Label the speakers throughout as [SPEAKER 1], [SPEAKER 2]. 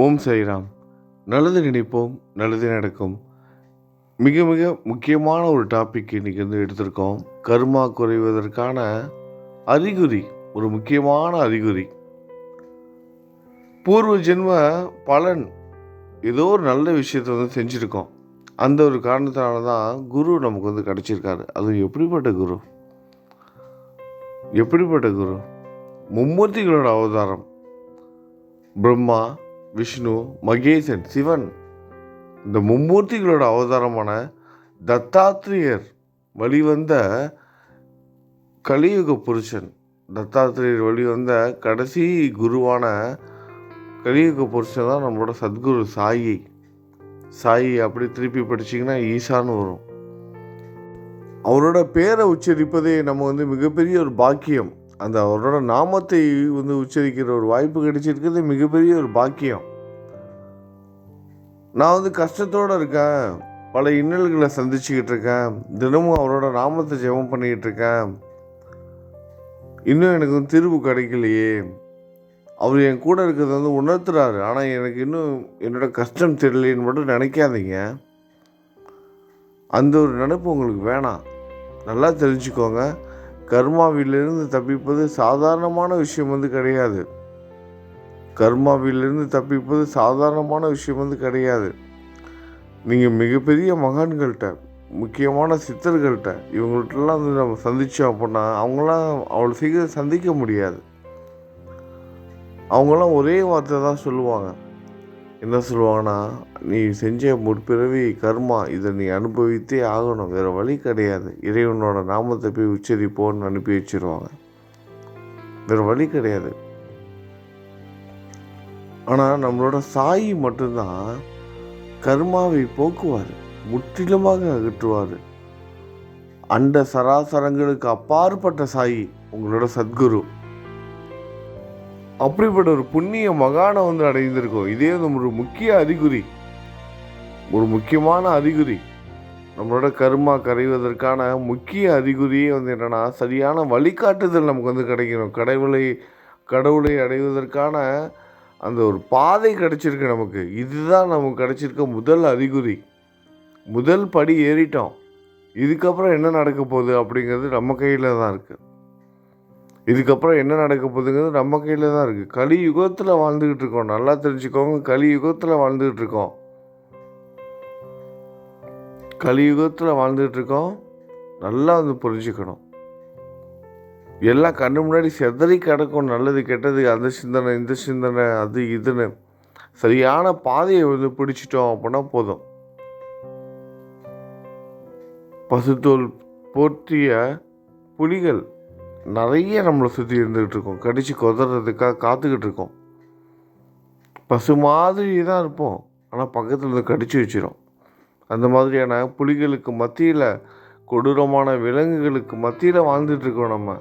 [SPEAKER 1] ஓம் சாய்ராம். நல்லது நினைப்போம் நல்லது நடக்கும். மிக மிக முக்கியமான ஒரு டாபிக் இன்றைக்கி வந்து எடுத்திருக்கோம். கர்மா குறைவதற்கான அறிகுறி ஒரு முக்கியமான அறிகுறி. பூர்வ ஜென்ம பலன் ஏதோ ஒரு நல்ல விஷயத்தை வந்து செஞ்சுருக்கோம். அந்த ஒரு காரணத்தினால தான் குரு நமக்கு வந்து கிடச்சிருக்காரு. அது எப்படிப்பட்ட குரு? எப்படிப்பட்ட குரு? மும்மூர்த்திகளோட அவதாரம். பிரம்மா விஷ்ணு மகேசன் சிவன். இந்த மும்மூர்த்திகளோட அவதாரமான தத்தாத்திரேயர் வழிவந்த கலியுக புருஷன். தத்தாத்திரேயர் வழிவந்த கடைசி குருவான கலியுக புருஷன் தான் நம்மளோட சத்குரு சாயி. சாயி அப்படி திருப்பி படிச்சிங்கன்னா ஈசான்னு வரும். அவரோட பேரை உச்சரிப்பதே நம்ம வந்து மிகப்பெரிய ஒரு பாக்கியம். அந்த அவரோட நாமத்தை வந்து உச்சரிக்கிற ஒரு வாய்ப்பு கிடைச்சிருக்கிறது மிகப்பெரிய ஒரு பாக்கியம். நான் வந்து கஷ்டத்தோடு இருக்கேன். பல இன்னல்களை சந்திச்சுக்கிட்டு இருக்கேன். தினமும் அவரோட நாமத்தை ஜெபம் பண்ணிக்கிட்டு இருக்கேன். இன்னும் எனக்கு வந்து தீர்வு கிடைக்கலையே. அவர் என் கூட இருக்கிறத வந்து உணர்த்துறாரு. ஆனால் எனக்கு இன்னும் என்னோட கஷ்டம் தெரியலேன்னு மட்டும் நினைக்காதீங்க. அந்த ஒரு நினைப்பு உங்களுக்கு வேணாம். நல்லா தெரிஞ்சுக்கோங்க. கர்மாவிலிருந்து தப்பிப்பது சாதாரணமான விஷயம் வந்து கிடையாது. கர்மாவிலிருந்து தப்பிப்பது சாதாரணமான விஷயம் வந்து கிடையாது. நீங்கள் மிகப்பெரிய மகான்கள்கிட்ட முக்கியமான சித்தர்கள்ட்ட இவங்கள்ட்டலாம் வந்து நம்ம சந்தித்தோம் அப்படின்னா அவங்களாம் அவ்வளோ சீக்கிரம் சந்திக்க முடியாது. அவங்களாம் ஒரே வார்த்தை தான் சொல்லுவாங்க. என்ன சொல்லுவாங்கன்னா நீ செஞ்ச முற்பிறவி கர்மா இதை நீ அனுபவித்தே ஆகணும். வேறு வழி கிடையாது. இறைவனோட நாமத்தை போய் உச்சரிப்போன்னு அனுப்பி வச்சிருவாங்க. வேறு வழி கிடையாது. ஆனால் நம்மளோட சாயி மட்டும்தான் கர்மாவை போக்குவார். முற்றிலுமாக அகற்றுவார். அண்ட சராசரங்களுக்கு அப்பாற்பட்ட சாயி உங்களோட சத்குரு. அப்படிப்பட்ட ஒரு புண்ணிய மகானை வந்து அடைந்திருக்கோம். இதே வந்து ஒரு முக்கிய அறிகுறி. ஒரு முக்கியமான அறிகுறி. நம்மளோட கருமா கரைவதற்கான முக்கிய அறிகுறியே வந்து என்னென்னா சரியான வழிகாட்டுதல் நமக்கு வந்து கிடைக்கணும். கடவுளை கடவுளை அடைவதற்கான அந்த ஒரு பாதை கிடைச்சிருக்கு நமக்கு. இதுதான் நமக்கு கிடைச்சிருக்க முதல் அறிகுறி. முதல் படி ஏறிட்டோம். இதுக்கப்புறம் என்ன நடக்க போகுது அப்படிங்கிறது நம்ம கையில் தான் இருக்குது இதுக்கப்புறம் என்ன நடக்க போகுதுங்கிறது நம்ம கையில் தான் இருக்குது கலி யுகத்தில் வாழ்ந்துக்கிட்டு இருக்கோம். நல்லா தெரிஞ்சுக்கோங்க. கலி யுகத்தில் வாழ்ந்துக்கிட்டு இருக்கோம். கலியுகத்தில் வாழ்ந்துக்கிட்டு இருக்கோம். நல்லா வந்து புரிஞ்சுக்கணும். எல்லாம் கண்ணு முன்னாடி செதறி கிடக்கும். நல்லது கெட்டது அந்த சிந்தனை இந்த சிந்தனை அது இதுன்னு. சரியான பாதையை வந்து பிடிச்சிட்டோம் அப்படின்னா போதும். பசுத்தோல் போற்றிய புலிகள் நிறைய நம்மளை சுற்றி இருந்துக்கிட்டு இருக்கோம். கடித்து கொதறதுக்காக காத்துக்கிட்டு இருக்கோம். பசு மாதிரி தான் இருப்போம். ஆனால் பக்கத்தில் இருந்து கடித்து வச்சிடும் அந்த மாதிரியான புலிகளுக்கு மத்தியில் கொடூரமான விலங்குகளுக்கு மத்தியில் வாழ்ந்துட்டுருக்கோம் நம்ம.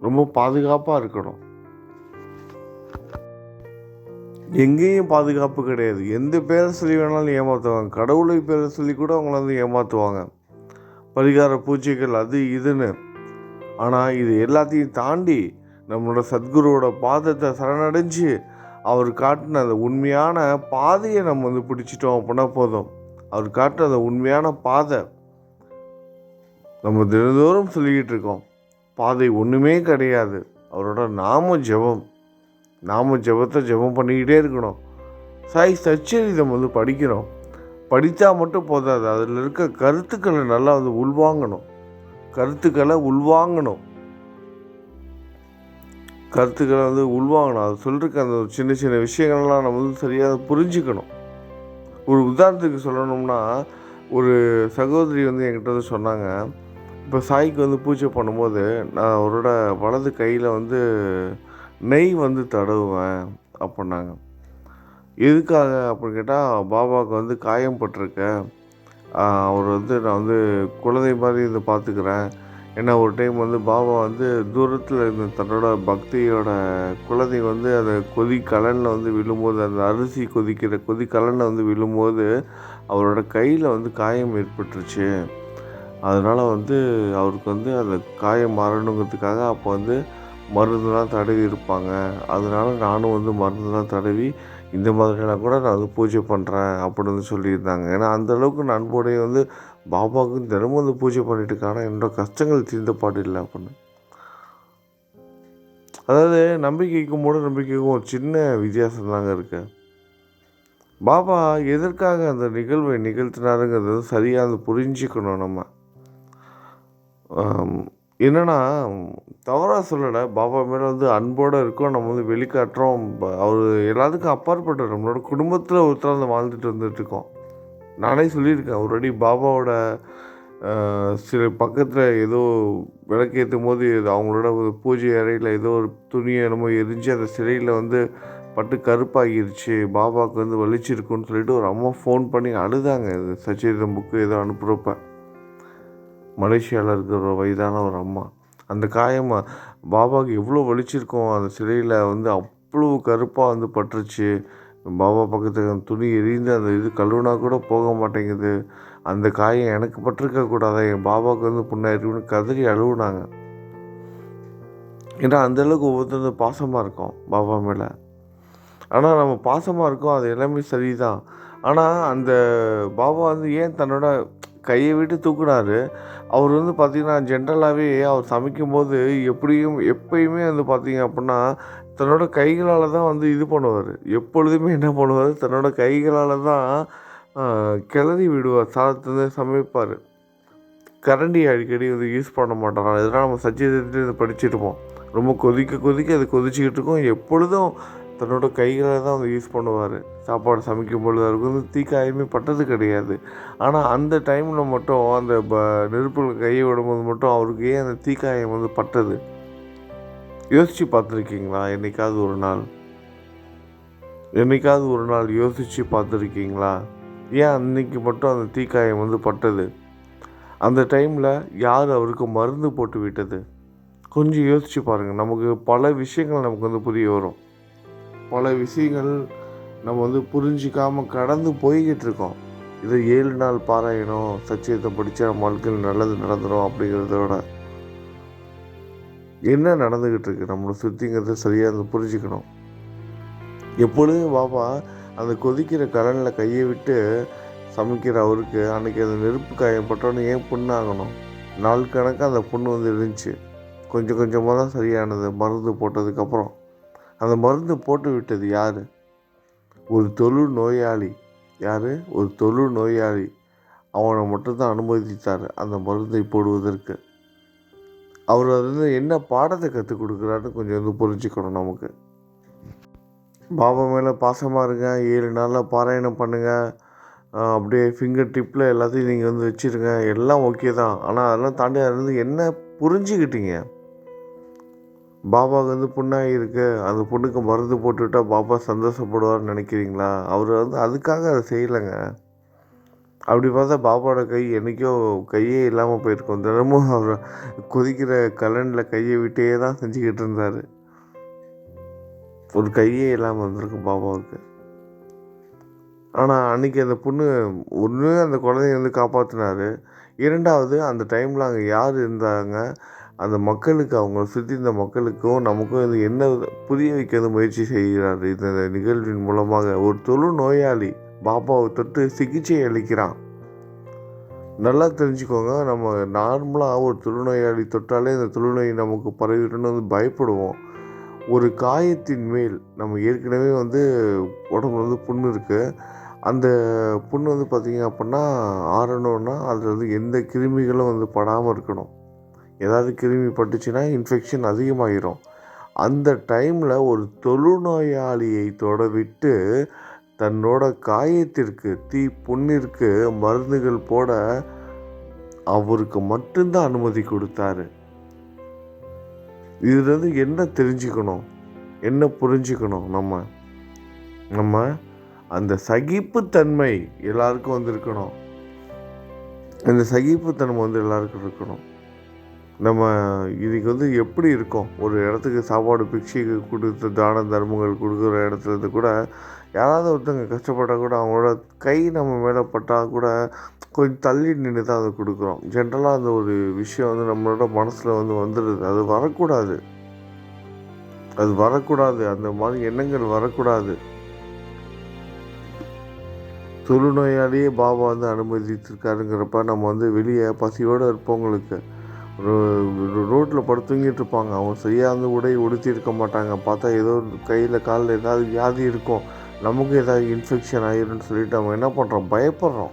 [SPEAKER 1] ரொம்ப பாதுகாப்பாக இருக்கணும். எங்கேயும் பாதுகாப்பு கிடையாது. எந்த பேரை சொல்லி வேணாலும் ஏமாற்றுவாங்க கடவுளை பேரை சொல்லி கூட அவங்கள வந்து ஏமாற்றுவாங்க பரிகார பூஜைகள் அது இதுன்னு ஆனால் இது எல்லாத்தையும் தாண்டி நம்மளோட சத்குருவோட பாதத்தை சரணடைஞ்சு அவர் காட்டின அந்த உண்மையான பாதையை நம்ம வந்து பிடிச்சிட்டோம் அப்படின்னா போதும். அவர் காட்டின அந்த உண்மையான பாதை நம்ம தினந்தோறும் சொல்லிக்கிட்டு இருக்கோம். பாதை ஒன்றுமே கிடையாது. அவரோட நாம ஜெபம். நாம ஜெபத்தை ஜெபம் பண்ணிக்கிட்டே இருக்கணும். சாய் சச்சரிதம் வந்து படிக்கிறோம். படித்தா மட்டும் போதாது. அதில் இருக்க கருத்துக்களை நல்லா வந்து உள்வாங்கணும். கருத்துக்களை உள்வாங்கணும். கருத்துக்களை வந்து உள்வாங்கணும். அது சொல்லிருக்க அந்த சின்ன சின்ன விஷயங்கள்லாம் நம்ம வந்து சரியாக புரிஞ்சுக்கணும். ஒரு உதாரணத்துக்கு சொல்லணும்னா ஒரு சகோதரி வந்து என்கிட்ட வந்து சொன்னாங்க. இப்போ சாய்க்கு வந்து பூஜை பண்ணும்போது நான் அவரோட வலது கையில் வந்து நெய் வந்து தடவுவேன் அப்படின்னாங்க. எதுக்காக அப்படின்னு கேட்டால் பாபாவுக்கு வந்து காயம் பட்டிருக்கேன். அவர் வந்து நான் வந்து குழந்தை மாதிரி இதை பார்த்துக்கிறேன். ஏன்னா ஒரு டைம் வந்து பாபா வந்து தூரத்தில் இருந்த தன்னோட பக்தியோட குழந்தை வந்து அந்த கொதி கலனில் வந்து விழும்போது அந்த அரிசி கொதிக்கிற கொதி கலனில் வந்து விழும்போது அவரோட கையில் வந்து காயம் ஏற்பட்டுருச்சு. அதனால் வந்து அவருக்கு வந்து அந்த காயம் மாறணுங்கிறதுக்காக அப்போ வந்து மருந்துலாம் தடவி இருப்பாங்க. அதனால் நானும் வந்து மருந்துலாம் தடவி இந்த மாதிரிலாம் கூட நான் வந்து பூஜை பண்ணுறேன் அப்படின்னு சொல்லியிருந்தாங்க. ஏன்னா அந்த அளவுக்கு நான் அன்போடைய வந்து பாபாவுக்கு தினமும் வந்து பூஜை பண்ணிட்டு இருக்காங்க என்னோட கஷ்டங்கள் தீர்ந்த பாடு இல்லை அப்படின்னு. அதாவது நம்பிக்கைக்கும் மூட நம்பிக்கைக்கும் ஒரு சின்ன வித்தியாசம் தாங்க இருக்கு. பாபா எதற்காக அந்த நிகழ்வை நிகழ்த்தினாருங்கிறது சரியாக அது புரிஞ்சுக்கணும் நம்ம. என்னென்னா தவறாக சொல்லலை. பாபா மேலே வந்து அன்போடு இருக்கோம் நம்ம வந்து வெளிக்காட்டுறோம். ப- அவர் எல்லாத்துக்கும் அப்பாற்பட்டவர் நம்மளோட குடும்பத்தில் ஒருத்தர் வந்து வாழ்ந்துட்டு வந்துட்டு இருக்கோம். நானே சொல்லியிருக்கேன் ஒருவாட்டி பாபாவோட சில பக்கத்தில் ஏதோ விளக்கேற்றும் போது அவங்களோட ஒரு பூஜை அறையில் ஏதோ ஒரு துணியை என்னமோ எரிஞ்சு அந்த சிலையில் வந்து பட்டு கருப்பாகிருச்சு. பாபாவுக்கு வந்து வலிச்சிருக்குன்னு சொல்லிட்டு ஒரு அம்மா ஃபோன் பண்ணி அழுதாங்க. இது சச்சரிதம் புக்கு ஏதோ அனுப்புகிறப்ப மலேசியாவில் இருக்கிற ஒரு வயதான ஒரு அம்மா. அந்த காயம் பாபாவுக்கு எவ்வளோ வலிச்சிருக்கும் அந்த சிலையில் வந்து அவ்வளோ கருப்பாக வந்து பட்டுருச்சு. பாபா பக்கத்துக்கு அந்த துணி எரிந்து அந்த இது கழுவுனா கூட போக மாட்டேங்குது. அந்த காயம் எனக்கு பட்டிருக்க கூடாதா? என் பாபாவுக்கு வந்து புண்ணாயிருக்குன்னு கதறி அழுவுனாங்க. ஏன்னா அந்த அளவுக்கு ஒவ்வொருத்தரும் பாசமாக இருக்கும் பாபா மேலே. ஆனால் நம்ம பாசமாக இருக்கோம் அது எல்லாமே சரிதான். ஆனால் அந்த பாபா வந்து ஏன் தன்னோட கையை விட்டு தூக்குனாரு? அவர் வந்து பார்த்திங்கன்னா ஜென்ரலாகவே அவர் சமைக்கும்போது எப்படியும் எப்பயுமே வந்து பார்த்திங்க அப்படின்னா தன்னோட கைகளால் தான் வந்து இது பண்ணுவார். எப்பொழுதுமே என்ன பண்ணுவார்? தன்னோட கைகளால் தான் கிளறி விடுவார். சாதத்தை வந்து சமைப்பார். கரண்டி அடிக்கடி வந்து யூஸ் பண்ண மாட்டாங்க இதெல்லாம் நம்ம சச்சிதத்தை இதை படிச்சிருப்போம். ரொம்ப கொதிக்க கொதிக்க அது கொதிச்சுக்கிட்டு இருக்கும். எப்பொழுதும் தன்னோட கைகளை தான் வந்து யூஸ் பண்ணுவார். சாப்பாடு சமைக்கும் பொழுது அவருக்கு வந்து தீக்காயமே பட்டது கிடையாது. ஆனால் அந்த டைமில் மட்டும் அந்த ப நெருப்பில் கையை விடும்போது மட்டும் அவருக்கு ஏன் அந்த தீக்காயம் வந்து பட்டது. யோசித்து பார்த்துருக்கீங்களா? என்னைக்காவது ஒரு நாள்? என்னைக்காவது ஒரு நாள் யோசித்து பார்த்துருக்கீங்களா? ஏன் அன்னைக்கு மட்டும் அந்த தீக்காயம் வந்து பட்டது? அந்த டைமில் யார் அவருக்கு மருந்து போட்டு விட்டது? கொஞ்சம் யோசித்து பாருங்கள் நமக்கு பல விஷயங்கள் நமக்கு வந்து புரிய வரும். பல விஷயங்கள் நம்ம வந்து புரிஞ்சிக்காமல் கடந்து போய்கிட்டு இருக்கோம் இதை ஏழு நாள் பாராயணம் சச்சியத்தை படித்தா நம்ம வாழ்க்கையில் நல்லது நடந்துடும் அப்படிங்கிறத விட என்ன நடந்துக்கிட்டு இருக்கு நம்மளை சுற்றிங்கிறத சரியாக வந்து புரிஞ்சுக்கணும். எப்பொழுதும் பாபா அந்த கொதிக்கிற கரனில் கையை விட்டு சமைக்கிற அவருக்கு அன்றைக்கி அந்த நெருப்பு காயப்பட்டோன்னு ஏன் புண்ணாகணும்? நாள் கணக்காக அந்த புண்ணு வந்து இருந்துச்சு கொஞ்சம் கொஞ்சமாக தான் சரியானது மருந்து போட்டதுக்கப்புறம். அந்த மருந்து போட்டு விட்டது யார்? ஒரு தொழு நோயாளி. யார்? ஒரு தொழு நோயாளி. அவனை மட்டும்தான் அனுமதித்தார் அந்த மருந்தை போடுவதற்கு. அவர் வந்து என்ன பாடத்தை கற்றுக் கொடுக்குறாருன்னு கொஞ்சம் வந்து புரிஞ்சுக்கணும் நமக்கு. பாபா மேலே பாசமாக இருங்க. ஏழு நாளில் பாராயணம் பண்ணுங்கள் அப்படியே ஃபிங்கர் டிப்பில் எல்லாத்தையும் நீங்கள் வந்து வச்சுருங்க. எல்லாம் ஓகே தான். ஆனால் அதெல்லாம் தாண்டி அதுலேருந்து என்ன புரிஞ்சுக்கிட்டீங்க? பாபாவுக்கு வந்து புண்ணாகி இருக்கு. அந்த பொண்ணுக்கு மருந்து போட்டுவிட்டா பாபா சந்தோஷப்படுவார்னு நினைக்கிறீங்களா? அவர் வந்து அதுக்காக அதை செய்யலைங்க. அப்படி பார்த்தா பாபாவோட கை என்றைக்கோ கையே இல்லாமல் போயிருக்கும். தினமும் அவர் கொதிக்கிற கலனில் கையை விட்டே தான் செஞ்சுக்கிட்டு இருந்தார். ஒரு கையே இல்லாமல் இருந்திருக்கும் பாபாவுக்கு. ஆனால் அன்றைக்கி அந்த பொண்ணு ஒன்று அந்த குழந்தைய வந்து காப்பாற்றினாரு இரண்டாவது அந்த டைமில் அங்கே யார் இருந்தாங்க? அந்த மக்களுக்கு அவங்கள சுற்றி இருந்த மக்களுக்கும் நமக்கும் இது என்ன புரிய வைக்கிறது முயற்சி செய்கிறார்? இந்த நிகழ்வின் மூலமாக ஒரு தொழு நோயாளி பாபாவை தொட்டு சிகிச்சை அளிக்கிறான். நல்லா தெரிஞ்சுக்கோங்க நம்ம நார்மலாக ஒரு தொழுநோயாளி தொட்டாலே இந்த தொழுநோய் நமக்கு பரவிட்டுன்னு வந்து பயப்படுவோம். ஒரு காயத்தின் மேல் நம்ம ஏற்கனவே வந்து உடம்புல வந்து புண்ணு இருக்குது அந்த புண்ணு வந்து பார்த்திங்க அப்படின்னா ஆறணும்னா அதில் வந்து எந்த கிருமிகளும் வந்து படாமல் இருக்கணும். ஏதாவது கிருமி பட்டுச்சுன்னா இன்ஃபெக்ஷன் அதிகமாகிரும் அந்த டைமில் ஒரு தொழுநோயாளியை தொடவிட்டு தன்னோட காயத்திற்கு தீ புண்ணிற்கு மருந்துகள் போட அவருக்கு மட்டும்தான் அனுமதி கொடுத்தாரு. இதுலேருந்து என்ன தெரிஞ்சுக்கணும்? என்ன புரிஞ்சுக்கணும் நம்ம? நம்ம அந்த சகிப்புத்தன்மை எல்லாருக்கும் வந்திருக்கணும். அந்த சகிப்புத்தன்மை வந்து எல்லாருக்கும் இருக்கணும். நம்ம இதுக்கு வந்து எப்படி இருக்கோம்? ஒரு இடத்துக்கு சாப்பாடு பிக்ஷைக்கு கொடுத்து தான தர்மங்கள் கொடுக்குற இடத்துல இருந்து கூட யாராவது ஒருத்தங்க கஷ்டப்பட்டால் கூட அவங்களோட கை நம்ம மேலே பட்டால் கூட கொஞ்சம் தள்ளி நின்று தான் அதை கொடுக்குறோம். ஜென்ரலாக அந்த ஒரு விஷயம் வந்து நம்மளோட மனசில் வந்து வந்துடுது அது வரக்கூடாது. அது வரக்கூடாது. அந்த மாதிரி எண்ணங்கள் வரக்கூடாது. தொழுநோயாளியே பாபா வந்து அனுமதித்திருக்காருங்கிறப்ப நம்ம வந்து வெளியே பசியோடு இருப்பவங்களுக்கு ரோ ரோட்டில் படுத்துங்கிட்டு இருப்பாங்க. அவங்க சரியாக வந்து உடை உடுத்தி இருக்க மாட்டாங்க. பார்த்தா ஏதோ கையில் காலில் ஏதாவது வியாதி இருக்கும். நமக்கு ஏதாவது இன்ஃபெக்ஷன் ஆயிரும்னு சொல்லிட்டு அவங்க என்ன பண்ணுறோம் பயப்படுறோம்.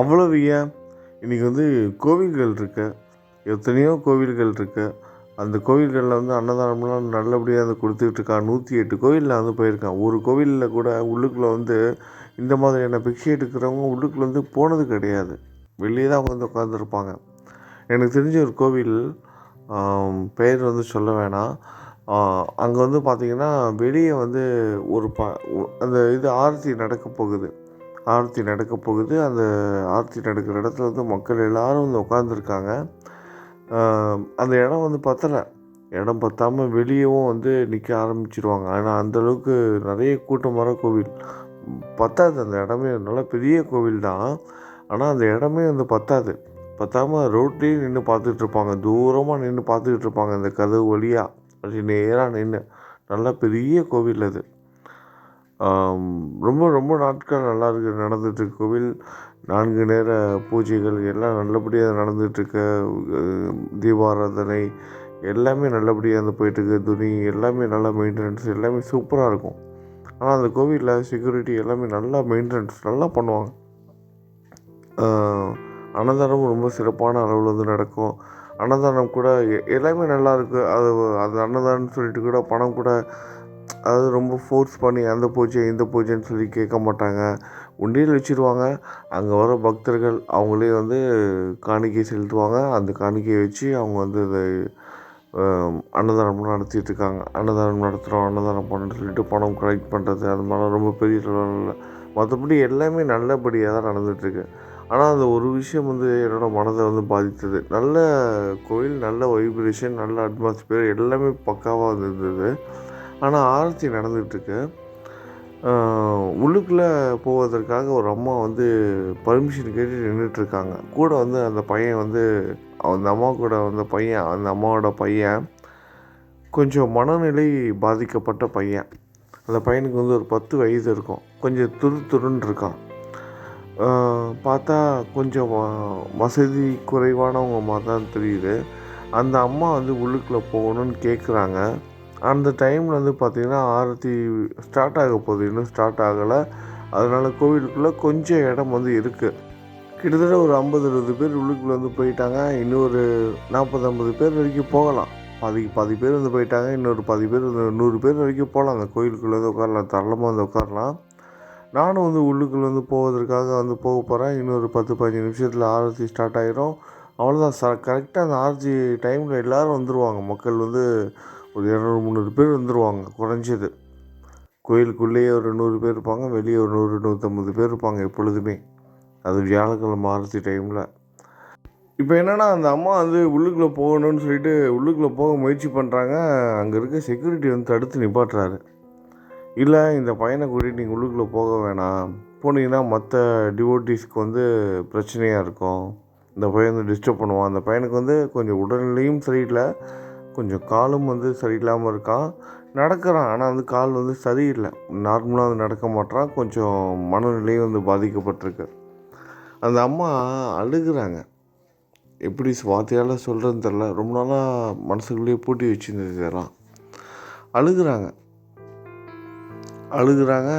[SPEAKER 1] அவ்வளவு ஏன்? இன்றைக்கி வந்து கோவில்கள் இருக்கு. எத்தனையோ கோவில்கள் இருக்குது அந்த கோவில்களில் வந்து அன்னதானம்லாம் நல்லபடியாக வந்து கொடுத்துக்கிட்டு இருக்கான் நூற்றி எட்டு கோவிலில் வந்து போயிருக்கான் ஒரு கோவிலில் கூட உள்ளுக்குள்ளே வந்து இந்த மாதிரியான பிக்ஷை எடுக்கிறவங்க உள்ளுக்குள்ளே வந்து போனது கிடையாது. வெளியே தான் வந்து உட்காந்துருப்பாங்க எனக்கு தெரிஞ்ச ஒரு கோவில் பெயர் வந்து சொல்ல வேணாம். அங்கே வந்து பார்த்திங்கன்னா வெளியே வந்து ஒரு ப அந்த இது ஆரத்தி நடக்க போகுது. ஆரத்தி நடக்க போகுது. அந்த ஆரத்தி நடக்கிற இடத்துல வந்து மக்கள் எல்லாரும் வந்து உட்காந்துருக்காங்க அந்த இடம் வந்து பத்தலை. இடம் பத்தாமல் வெளியவும் வந்து நிற்க ஆரம்பிச்சிருவாங்க. ஆனால் அந்தளவுக்கு நிறைய கூட்டம் வர கோவில். பத்தாது. அந்த இடமே நல்ல பெரிய கோவில் தான் ஆனால் அந்த இடமே வந்து பத்தாது. பத்தாமல் ரோட்லேயே நின்று பார்த்துட்டு இருப்பாங்க. தூரமாக நின்று பார்த்துக்கிட்டு இருப்பாங்க. அந்த கதவு வழியாக அப்படி நேராக நின்று நல்லா பெரிய கோவில் அது. ரொம்ப ரொம்ப நாட்கள் நல்லா இருக்கு. நடந்துட்டு கோவில். நான்கு நேர பூஜைகள். எல்லாம் நல்லபடியாக நடந்துகிட்ருக்கு தீபாராதனை. எல்லாமே நல்லபடியாக வந்து போயிட்டுருக்கு துணி எல்லாமே நல்லா மெயின்டெனன்ஸ் எல்லாமே சூப்பராக இருக்கும். ஆனால் அந்த கோவிலில் செக்யூரிட்டி எல்லாமே நல்லா மெயின்டெனன்ஸ் நல்லா பண்ணுவாங்க. அன்னதானமும் ரொம்ப சிறப்பான அளவில் வந்து நடக்கும். அன்னதானம் கூட எ- எல்லாமே நல்லாயிருக்கு அது அது அன்னதானம்னு சொல்லிட்டு கூட பணம் கூட அதாவது ரொம்ப ஃபோர்ஸ் பண்ணி அந்த பூஜை இந்த பூஜைன்னு சொல்லி கேட்க மாட்டாங்க. உண்டியல் வச்சுருவாங்க. அங்கே வர பக்தர்கள் அவங்களே வந்து காணிக்கை செலுத்துவாங்க. அந்த காணிக்கையை வச்சு அவங்க வந்து அதை ஆம், அன்னதானம் நடத்திட்டு இருக்காங்க. அன்னதானம் நடத்துகிறோம் அன்னதானம் பண்ணணும்னு சொல்லிட்டு பணம் கலெக்ட் பண்ணுறது அது மாதிரிலாம் ரொம்ப பெரிய லெவலில் மற்றபடி எல்லாமே நல்லபடியாக தான் நடந்துகிட்ருக்கு ஆனால் அந்த ஒரு விஷயம் வந்து என்னோடய மனதை வந்து பாதித்தது. நல்ல கோயில் நல்ல வைப்ரேஷன் நல்ல அட்மாஸ்பியர் எல்லாமே பக்காவாக இருந்தது. ஆனால் ஆரத்தி நடந்துகிட்ருக்கு. உள்ளுக்குள்ளே போவதற்காக ஒரு அம்மா வந்து பர்மிஷன் கேட்டு நின்றுட்டுருக்காங்க கூட வந்து அந்த பையன் வந்து அந்த அம்மா கூட வந்த பையன் அந்த அம்மாவோட பையன் கொஞ்சம் மனநிலை பாதிக்கப்பட்ட பையன். அந்த பையனுக்கு வந்து ஒரு பத்து வயது இருக்கும். கொஞ்சம் துரு துருன்னு இருக்கான் பார்த்தா கொஞ்சம் வ- வசதி குறைவானவங்க மாதிரி தான் தெரியுது. அந்த அம்மா வந்து உள்ளுக்குள்ளே போகணும்னு கேட்குறாங்க அந்த டைமில் வந்து பார்த்திங்கன்னா ஆரத்தி ஸ்டார்ட் ஆக போகுது. இன்னும் ஸ்டார்ட் ஆகலை. அதனால் கோவிலுக்குள்ளே கொஞ்சம் இடம் வந்து இருக்குது கிட்டத்தட்ட ஒரு ஐம்பது அறுபது பேர் உள்ளுக்குள்ளே வந்து போயிட்டாங்க. இன்னொரு நாற்பது ஐம்பது பேர் வரைக்கும் போகலாம். பாதி பாதி பேர் வந்து போயிட்டாங்க. இன்னொரு பாதி பேர் வந்து நூறு பேர் வரைக்கும் போகலாம். அந்த கோயிலுக்குள்ளே வந்து உட்காரலாம். தரலமாக வந்து உட்காரலாம். நானும் வந்து உள்ளுக்குள்ளே வந்து போவதற்காக வந்து போக போகிறேன் இன்னொரு பத்து பதினஞ்சு நிமிஷத்தில் ஆரத்தி ஸ்டார்ட் ஆகிரும் அவ்வளோதான் ச கரெக்டாக அந்த ஆரத்தி டைமில் எல்லோரும் வந்துடுவாங்க மக்கள் வந்து ஒரு இரநூறு முந்நூறு பேர் வந்துடுவாங்க குறைஞ்சது. கோயிலுக்குள்ளேயே ஒரு நூறு பேர் இருப்பாங்க. வெளியே ஒரு நூறு நூற்றம்பது பேர் இருப்பாங்க எப்பொழுதுமே. அது வியாழக்கிழமை ஆரத்தி டைமில் இப்போ என்னென்னா அந்த அம்மா வந்து உள்ளுக்குள்ளே போகணும்னு சொல்லிட்டு உள்ளுக்குள்ளே போக முயற்சி பண்ணுறாங்க அங்கே இருக்க செக்யூரிட்டி வந்து தடுத்து நிப்பாட்டுறாரு. இல்லை இந்த பையனை கூட்டிகிட்டு நீங்கள் உள்ளுக்குள்ளே போக வேணாம். போனீங்கன்னா மற்ற டிவோட்டிஸ்க்கு வந்து பிரச்சனையாக இருக்கும். இந்த பையன் வந்து டிஸ்டர்ப் பண்ணுவான். அந்த பையனுக்கு வந்து கொஞ்சம் உடல்நிலையும் சரியில்லை. கொஞ்சம் காலும் வந்து சரியில்லாமல் இருக்கான். நடக்கிறான். ஆனால் வந்து கால் வந்து சரியில்லை. நார்மலாக வந்து நடக்க மாட்டான் கொஞ்சம் மனநிலையும் வந்து பாதிக்கப்பட்டிருக்கு. அந்த அம்மா அழுகிறாங்க. எப்படி வார்த்தையால் சொல்கிறதுன்னு தெரில ரொம்ப நாளாக மனசுக்குள்ளேயே பூட்டி வச்சுருந்தது இதெல்லாம். அழுகுறாங்க. அழுகுறாங்க.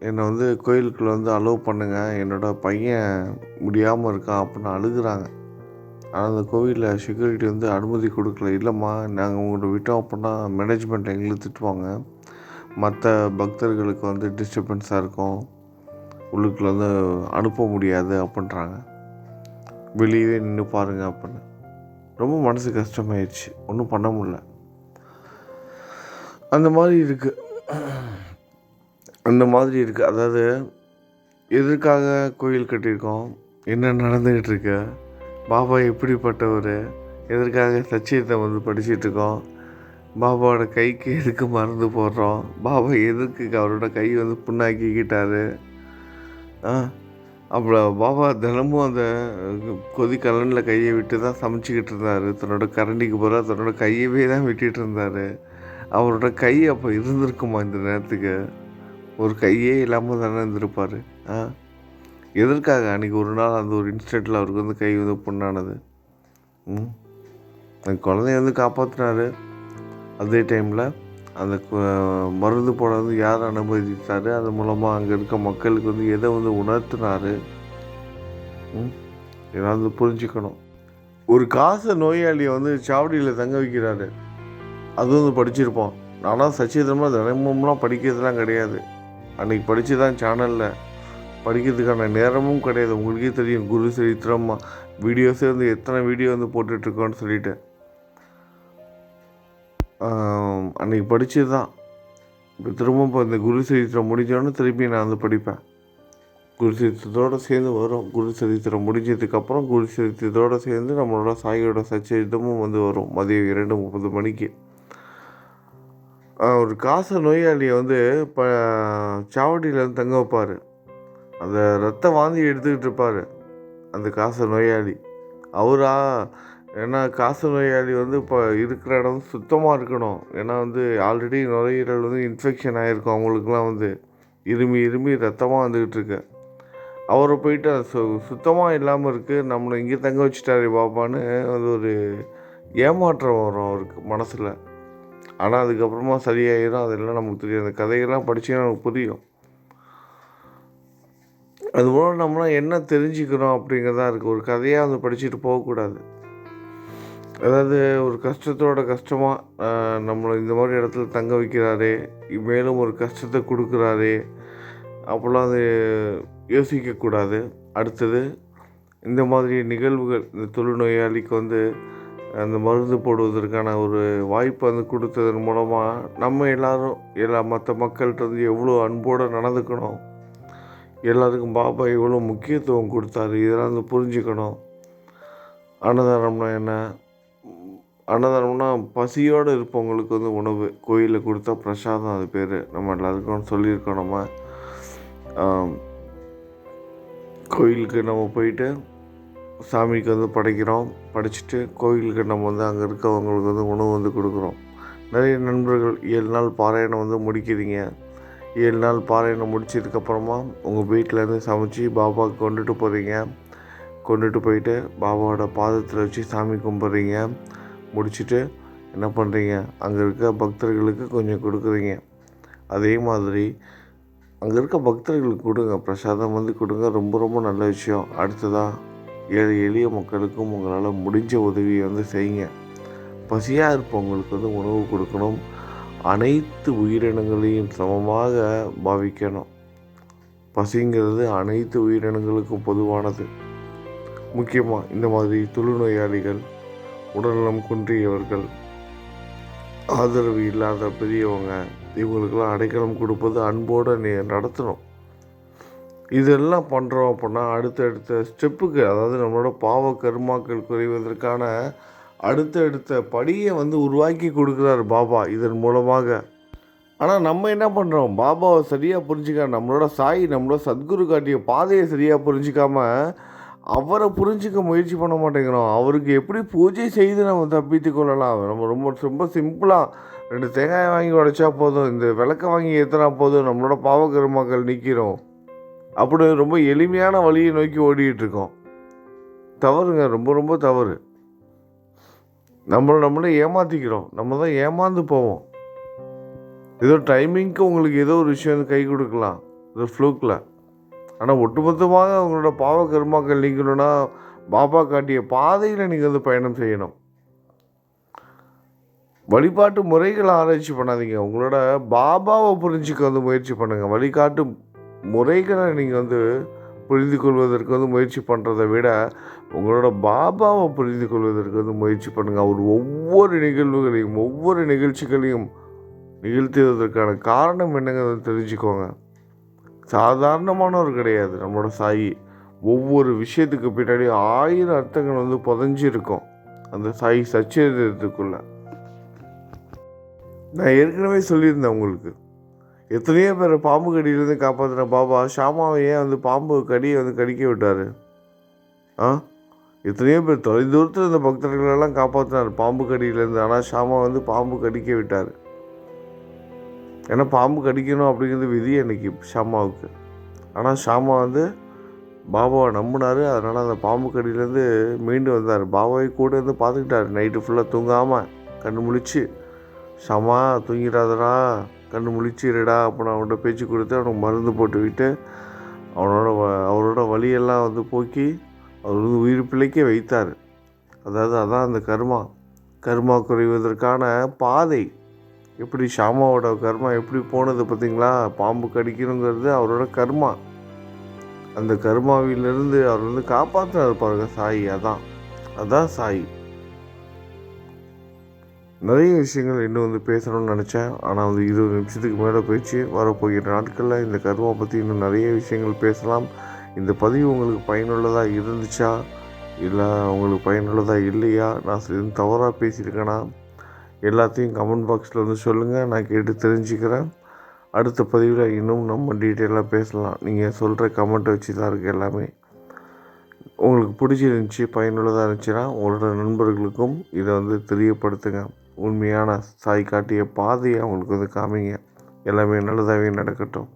[SPEAKER 1] என்னை வந்து கோயிலுக்குள்ளே வந்து அலோவ் பண்ணுங்கள் என்னோட பையன் முடியாமல் இருக்கான் அப்படின்னு அழுகுறாங்க. ஆனால் அந்த கோவிலில் செக்யூரிட்டி வந்து அனுமதி கொடுக்கல. இல்லைம்மா நாங்கள் உங்களை விட்டோம் அப்படின்னா மேனேஜ்மெண்ட் எங்களுக்கு திட்டுவாங்க. மற்ற பக்தர்களுக்கு வந்து டிஸ்டர்பன்ஸாக இருக்கும். உள்ளுக்குள்ள வந்து அனுப்ப முடியாது அப்படின்றாங்க. வெளியவே நின்று பாருங்க அப்படின்னு. ரொம்ப மனசு கஷ்டமாயிடுச்சு. ஒன்றும் பண்ண முடியல. அந்த மாதிரி இருக்குது அந்த மாதிரி இருக்குது அதாவது எதற்காக கோயில் கட்டியிருக்கோம்? என்ன நடந்துக்கிட்டு இருக்கு பாபா எப்படிப்பட்டவர்? எதற்காக சச்சியத்தை வந்து படிச்சிட்டு இருக்கோம் பாபாவோட கைக்கு எதுக்கு மருந்து போடுறோம்? பாபா எதுக்கு அவரோட கை வந்து புண்ணாக்கிக்கிட்டாரு? ஆ அப்புறம் பாபா தினமும் அந்த கொதி கலனில் கையை விட்டு தான் சமைச்சிக்கிட்டு இருந்தார் தன்னோட கரண்டிக்கு போகிற தன்னோட கையவே தான் விட்டுட்டு இருந்தார் அவரோட கை அப்போ இருந்திருக்குமா இந்த நேரத்துக்கு? ஒரு கையே இல்லாமல் தானே இருந்திருப்பார். ஆ? எதற்காக? அன்றைக்கி ஒரு நாள் அந்த ஒரு இன்ஸ்டண்ட்டில் அவருக்கு வந்து கை வந்து புண்ணானது. ம்? அந்த குழந்தைய வந்து காப்பாற்றினாரு அதே டைமில் அந்த மருந்து போட வந்து யார் அனுமதித்தார்? அது மூலமாக அங்கே இருக்க மக்களுக்கு வந்து எதை வந்து உணர்த்தினார்? ம்? இதெல்லாம் வந்து புரிஞ்சுக்கணும். ஒரு காசை நோயாளியை வந்து சாவடியில் தங்க வைக்கிறாரு. அது வந்து படிச்சிருப்போம். நானும் சச்சிதமாக தினமும்லாம் படிக்கிறதுலாம் கிடையாது. அன்றைக்கி படித்து தான் சேனலில் படிக்கிறதுக்கான நேரமும் கிடையாது. உங்களுக்கே தெரியும் குரு சரித்திரம் வீடியோஸே வந்து எத்தனை வீடியோ வந்து போட்டுட்ருக்கோன்னு சொல்லிட்டு. அன்றைக்கி அன்னைக்கு படித்தது தான் இப்போ திரும்ப இப்போ இந்த குரு சரித்திரம் முடிஞ்சோடனே திருப்பி நான் வந்து படிப்பேன். குரு சரித்திரத்தோடு சேர்ந்து வரும். குரு சரித்திரம் முடிஞ்சதுக்கப்புறம் குரு சரித்திரத்தோடு சேர்ந்து நம்மளோட சாயோட சச்சரித்தமும் வந்து வரும். மதியம் இரண்டு முப்பது மணிக்கு. ஒரு காச நோயாளியை வந்து இப்போ சாவடியில் வந்து தங்க வைப்பார். அந்த ரத்த வாந்தி எடுத்துக்கிட்டு இருப்பார் அந்த காச நோயாளி. அவரா ஏன்னா காச நோயாளி வந்து இப்போ இருக்கிற இடம் சுத்தமாக இருக்கணும். ஏன்னா வந்து ஆல்ரெடி நுரையீரல் வந்து இன்ஃபெக்ஷன் ஆகிருக்கும் அவங்களுக்குலாம் வந்து. இருமி இருமி ரத்தமாக வந்துக்கிட்டு இருக்கு. அவரை போயிட்டு அது சு சுத்தமாக இல்லாமல் இருக்குது நம்மளை இங்கே தங்க வச்சுட்டாரு பாப்பான்னு அது ஒரு ஏமாற்றம் வரும் அவருக்கு மனசில். ஆனால் அதுக்கப்புறமா சரியாயிரும். அதெல்லாம் நமக்கு தெரியும் அந்த கதையெல்லாம் படித்தே நமக்கு புரியும். அது மூலம் நம்மளாம் என்ன தெரிஞ்சுக்கிறோம் அப்படிங்கிறதா இருக்குது ஒரு கதையாக வந்து படிச்சுட்டு போகக்கூடாது. அதாவது ஒரு கஷ்டத்தோட கஷ்டமாக நம்மளை இந்த மாதிரி இடத்துல தங்க வைக்கிறாரு மேலும் ஒரு கஷ்டத்தை கொடுக்குறாரு அப்போல்லாம் அது யோசிக்கக்கூடாது. அடுத்தது இந்த மாதிரி நிகழ்வுகள் இந்த தொழுநோயாளிக்கு வந்து அந்த மருந்து போடுவதற்கான ஒரு வாய்ப்பை வந்து கொடுத்ததன் மூலமாக நம்ம எல்லாரும் எல்லா மற்ற மக்கள்கிட்ட வந்து எவ்வளோ அன்போடு நடந்துக்கணும். எல்லாருக்கும் பாபா எவ்வளோ முக்கியத்துவம் கொடுத்தாரு இதெல்லாம் வந்து புரிஞ்சுக்கணும். அன்னதானம்னா என்ன? அன்னதானம்னா பசியோடு இருப்பவங்களுக்கு வந்து உணவு. கோயிலில் கொடுத்தா பிரசாதம் அது பேர். நம்ம எல்லாருக்கும் சொல்லியிருக்கோம் நம்ம. கோயிலுக்கு நம்ம போயிட்டு சாமிக்கு வந்து படைக்கிறோம். படைச்சிட்டு கோயிலுக்கு நம்ம வந்து அங்கே இருக்கவங்களுக்கு வந்து உணவு வந்து கொடுக்குறோம். நிறைய நண்பர்கள் ஏழு நாள் பாராயணம் வந்து முடிக்கிறீங்க. ஏழு நாள் பாராயணம் முடிச்சதுக்கப்புறமா உங்கள் வீட்டிலேருந்து சமைச்சு பாபாவுக்கு கொண்டுட்டு போகிறீங்க கொண்டுட்டு போயிட்டு பாபாவோட பாதத்தில் வச்சு சாமி கும்பிட்றீங்க. முடிச்சுட்டு என்ன பண்ணுறீங்க அங்கே இருக்க பக்தர்களுக்கு கொஞ்சம் கொடுக்குறீங்க. அதே மாதிரி அங்கே இருக்க பக்தர்களுக்கு கொடுங்க. பிரசாதம் வந்து கொடுங்க. ரொம்ப ரொம்ப நல்ல விஷயம். அடுத்ததாக ஏழை எளிய மக்களுக்கும் உங்களால் முடிஞ்ச உதவியை வந்து செய்யுங்க. பசியாக இருப்பவங்களுக்கு வந்து உணவு கொடுக்கணும். அனைத்து உயிரினங்களையும் சமமாக பாவிக்கணும். பசிங்கிறது அனைத்து உயிரினங்களுக்கும் பொதுவானது. முக்கியமாக இந்த மாதிரி தொழுநோயாளிகள் உடல்நலம் குன்றியவர்கள் ஆதரவு இல்லாத பெரியவங்க இவங்களுக்கெல்லாம் அடைக்கலம் கொடுப்பது அன்போடு நீ நடத்தணும். இதெல்லாம் பண்ணுறோம் அப்படின்னா அடுத்தடுத்த ஸ்டெப்புக்கு அதாவது நம்மளோட பாவ கர்மாக்கள் குறைவதற்கான அடுத்தடுத்த படியை வந்து உருவாக்கி கொடுக்குறாரு பாபா இதன் மூலமாக. ஆனால் நம்ம என்ன பண்ணுறோம் பாபாவை சரியாக புரிஞ்சுக்க நம்மளோட சாய் நம்மளோட சத்குரு காட்டிய பாதையை சரியாக புரிஞ்சிக்காம அவரை புரிஞ்சிக்க முயற்சி பண்ண மாட்டேங்கிறோம். அவருக்கு எப்படி பூஜை செய்து நம்ம தப்பித்து கொள்ளலாம்? நம்ம ரொம்ப ரொம்ப சிம்பிளாக ரெண்டு தேங்காய் வாங்கி உடைச்சா போதும் இந்த விளக்க வாங்கி ஏற்றினா போதும் நம்மளோட பாவகர்மாக்கள் நிற்கிறோம் அப்படி ரொம்ப எளிமையான வழியை நோக்கி ஓடிக்கிட்டுருக்கோம். இருக்கோம் தவறுங்க ரொம்ப ரொம்ப தவறு. நம்மளை நம்மளே ஏமாற்றிக்கிறோம் நம்ம தான் ஏமாந்து போவோம். ஏதோ டைமிங்க்கு உங்களுக்கு ஏதோ ஒரு விஷயம் வந்து கை கொடுக்கலாம். இது ஃப்ளூக்கில் ஆனால் ஒட்டுமொத்தமாக உங்களோட பாவ கர்மாக்கள் நீக்கணும்னா பாபா காட்டிய பாதையில் நீங்கள் வந்து பயணம் செய்யணும். வழிபாட்டு முறைகளை ஆராய்ச்சி பண்ணாதீங்க. உங்களோட பாபாவை புரிஞ்சுக்க வந்து முயற்சி பண்ணுங்கள் வழிகாட்டு முறைகளை நீங்கள் வந்து புரிந்து கொள்வதற்கு வந்து முயற்சி பண்ணுறதை விட உங்களோட பாபாவை புரிந்து கொள்வதற்கு வந்து முயற்சி பண்ணுங்கள் அவர் ஒவ்வொரு நிகழ்வுகளையும் ஒவ்வொரு நிகழ்ச்சிகளையும் நிகழ்த்துவதற்கான காரணம் என்னங்கிறத தெரிஞ்சுக்கோங்க. சாதாரணமானவர் கிடையாது நம்மளோட சாயி. ஒவ்வொரு விஷயத்துக்கு பின்னாடி ஆயிரம் அர்த்தங்கள் வந்து புதஞ்சிருக்கும் அந்த சாயி சச்சரித்திரத்துக்குள்ள நான் ஏற்கனவே சொல்லியிருந்தேன் உங்களுக்கு. எத்தனையோ பேர் பாம்பு கடியிலேருந்து காப்பாற்றின பாபா ஷாமாவை ஏன் வந்து பாம்பு கடியை வந்து கடிக்க விட்டார்? ஆ? எத்தனையோ பேர் தொலை தூரத்தில் இருந்த பக்தர்களெல்லாம் காப்பாற்றினார் பாம்பு கடியிலேருந்து. ஆனால் ஷாமா வந்து பாம்பு கடிக்க விட்டார். ஏன்னா பாம்பு கடிக்கணும் அப்படிங்கிறது விதி அன்னைக்கு ஷாமாவுக்கு. ஆனால் ஷாமா வந்து பாபாவை நம்பினார். அதனால் அந்த பாம்பு கடியிலேருந்து மீண்டு வந்தார். பாபாவை கூட இருந்து பார்த்துக்கிட்டார் நைட்டு ஃபுல்லாக தூங்காமல் கண்ணு முழிச்சு ஷமா தூங்கிடாதடா. கண்ணு முழிச்சிருடா அப்படின்னு அவன்கிட்ட பேச்சு கொடுத்து அவனுக்கு மருந்து போட்டுக்கிட்டு அவனோட வ- அவரோட வலியெல்லாம் வந்து போக்கி அவர் வந்து உயிர் பிழைக்க வைத்தார். அதாவது அதான் அந்த கர்மா. கர்மா குறைவதற்கான பாதை. எப்படி ஷாமாவோட கர்மா எப்படி போனது பார்த்தீங்களா? பாம்பு கடிக்கணுங்கிறது அவரோட கர்மா. அந்த கர்மாவிலிருந்து அவர் வந்து காப்பாற்றினார் பாருங்க சாயி. அதான் அதான் சாயி. நிறைய விஷயங்கள் இன்னும் வந்து பேசணும்னு நினச்சேன். ஆனால் வந்து இருபது நிமிஷத்துக்கு மேலே போயிடுச்சு. வரப்போகிற நாட்களில் இந்த கர்மா பற்றி இன்னும் நிறைய விஷயங்கள் பேசலாம். இந்த பதிவு உங்களுக்கு பயனுள்ளதாக இருந்துச்சா? இல்லை உங்களுக்கு பயனுள்ளதாக இல்லையா? நான் எதுவும் தவறாக பேசியிருக்கேனா? எல்லாத்தையும் கமெண்ட் பாக்ஸில் வந்து சொல்லுங்கள் நான் கேட்டு தெரிஞ்சுக்கிறேன். அடுத்த பதிவில் இன்னும் நம்ம டீட்டெயிலாக பேசலாம். நீங்கள் சொல்கிற கமெண்ட்டை வச்சு தான் இருக்குது எல்லாமே. உங்களுக்கு பிடிச்சிருந்துச்சி பயனுள்ளதாக இருந்துச்சுன்னா உங்களோட நண்பர்களுக்கும் இதை வந்து தெரியப்படுத்துங்க. உண்மையான சாய் காட்டிய பாதையை அவங்களுக்கு வந்து காமிங்க. எல்லாமே நல்லதாகவே நடக்கட்டும்.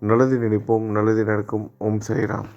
[SPEAKER 1] நல்லது நினைப்போம் நல்லது நடக்கும். ஓம் சாய்ராம்.